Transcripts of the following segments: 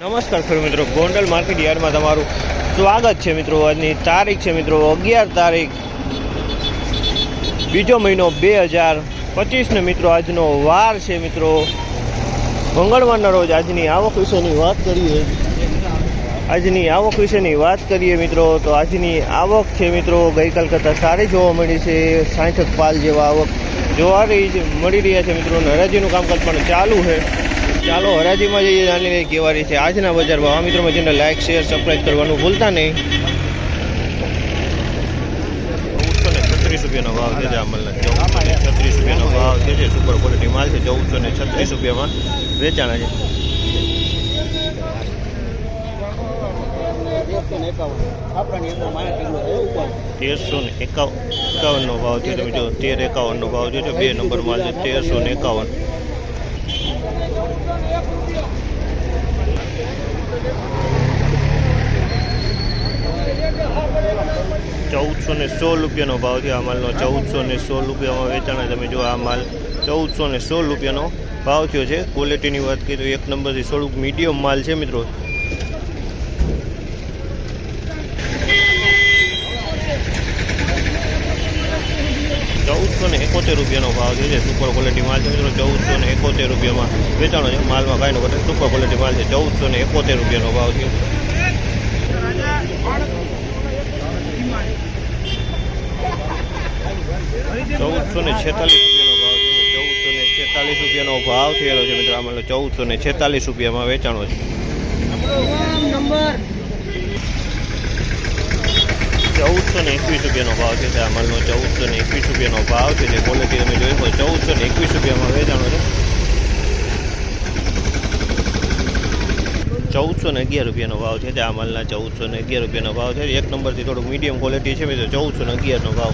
નમસ્કાર ખેડૂત મિત્રો. ગોંડલ માર્કેટ યાર્ડમાં તમારું સ્વાગત છે મિત્રો. આજની તારીખ છે મિત્રો અગિયાર તારીખ. બીજો મહિનો બે હજાર પચીસને મિત્રો આજનો વાર છે મિત્રો. મંગળવારના રોજ આજની આવક વિશેની વાત કરીએ. આજની આવક વિશેની વાત કરીએ મિત્રો. તો આજની આવક છે મિત્રો ગઈકાલ કરતાં સારી જોવા મળી છે. સાઠક પાલ જેવા આવક જોવા રહી છે, મળી રહ્યા છે મિત્રો. નરાજીનું કામકાજ પણ ચાલુ છે. ચાલો હરાજીમાં જઈએ જાણી લઈએ કેવા છે. આજના બજારમાં આ મિત્રો જેને લાઇક શેર સબસ્ક્રાઈબ કરવાનું ભૂલતા નહીં. ચૌદસો ને છત્રીસ રૂપિયાનો ભાવ છે જામલના ચૌદસો ને છત્રીસ રૂપિયાનો ભાવ છે જે સુપર ક્વોલિટી માલ છે. ચૌદસો ને છત્રીસ રૂપિયામાં વેચાણ છે. તેરસો ને એકાવન એકાવનનો ભાવ છે. તમે તેર એકાવનનો ભાવ છે, બે નંબર માલ છે. તેરસો ને એકાવન. ચૌદસો ને સોળ રૂપિયાનો ભાવ છે આ માલનો. ચૌદસો ને સોળ રૂપિયામાં વેચાણા તમે જો આ માલ ચૌદસો ને સોળ રૂપિયાનો ભાવ થયો છે. ક્વોલિટીની વાત કરીએ તો એક નંબરથી થોડુંક મીડિયમ માલ છે મિત્રો ચૌદસો ને એકોતેર રૂપિયાનો ભાવ છે સુપર ક્વોલિટી માલ છે મિત્રો, ચૌદસો ને એકોતેર રૂપિયામાં વેચાણો છે. માલમાં કાંઈ ઘટે સુપર ક્વોલિટી માલ છે, ચૌદસો ને એકોતેર રૂપિયાનો ભાવ છે. ચૌદસો ને છેતાલીસ રૂપિયાનો ભાવ છે, ચૌદસો ને છેતાલીસ રૂપિયાનો ભાવ થયેલો છે, મિત્રો, આમાં ચૌદસો ને છેતાલીસ રૂપિયામાં વેચાણો છે. ને એકવીસ રૂપિયાનો ભાવ છે આ માલનો ચૌદસો ને એકવીસ રૂપિયાનો ભાવ છે. જે ક્વોલિટી તમે જોઈ હોય ચૌદસો ને એકવીસ રૂપિયામાં વેચાણો છે. ચૌદસો ને અગિયાર રૂપિયાનો ભાવ છે તે આ માલના ચૌદસો ને અગિયાર રૂપિયાનો ભાવ છે. એક નંબરથી થોડુંક મીડિયમ ક્વોલિટી છે તો ચૌદસો ને અગિયારનો ભાવ.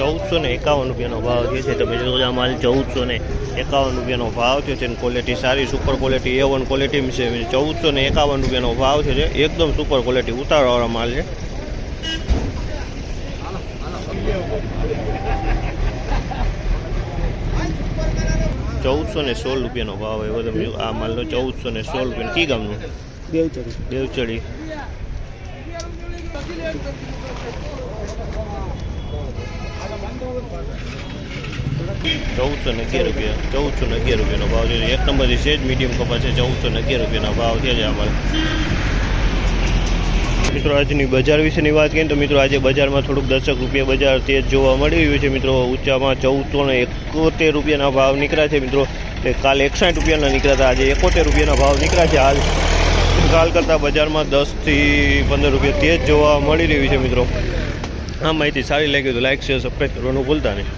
ચૌદસો ને એકાવન રૂપિયાનો ભાવ જે છે. તમે જોજો આ માલ ચૌદસો ને એકાવન રૂપિયાનો ભાવ છે તેની ક્વોલિટી સારી super quality A one quality છે. ચૌદસો ને એકાવન રૂપિયાનો ભાવ છે. એકદમ સુપર ક્વોલિટી ઉતારવાળો માલ છે. ચૌદસો ને સોળ રૂપિયાનો ભાવ એવો તમે આ માલનો ચૌદસો ને સોળ રૂપિયા કી ગામનું? દેવચડી ચૌદસો ને અગિયાર રૂપિયા. ચૌદસો ને અગિયાર રૂપિયાનો ભાવ છે એક નંબરથી છે જ મીડિયમ કપાસ છે. ચૌદસો ને અગિયાર રૂપિયાના ભાવ છે જ અમારે મિત્રો, આજની બજાર વિશેની વાત કરીએ તો મિત્રો, આજે બજારમાં થોડુંક દસક રૂપિયા બજાર તેજ જોવા મળી રહ્યું છે. મિત્રો, ઊંચામાં ચૌદસો ને એકોતેર રૂપિયાના ભાવ નીકળ્યા છે. મિત્રો તે કાલે એકસાઠ રૂપિયાના નીકળ્યા હતા. આજે એકોતેર રૂપિયાના ભાવ નીકળ્યા છે. હાલ કાલ કરતાં બજારમાં દસથી પંદર રૂપિયા તેજ જોવા મળી રહ્યું છે, મિત્રો. આ માહિતી સારી લાગી તો લાઈક શેર સબસ્ક્રાઈબ કરવાનું ભૂલતા નહીં.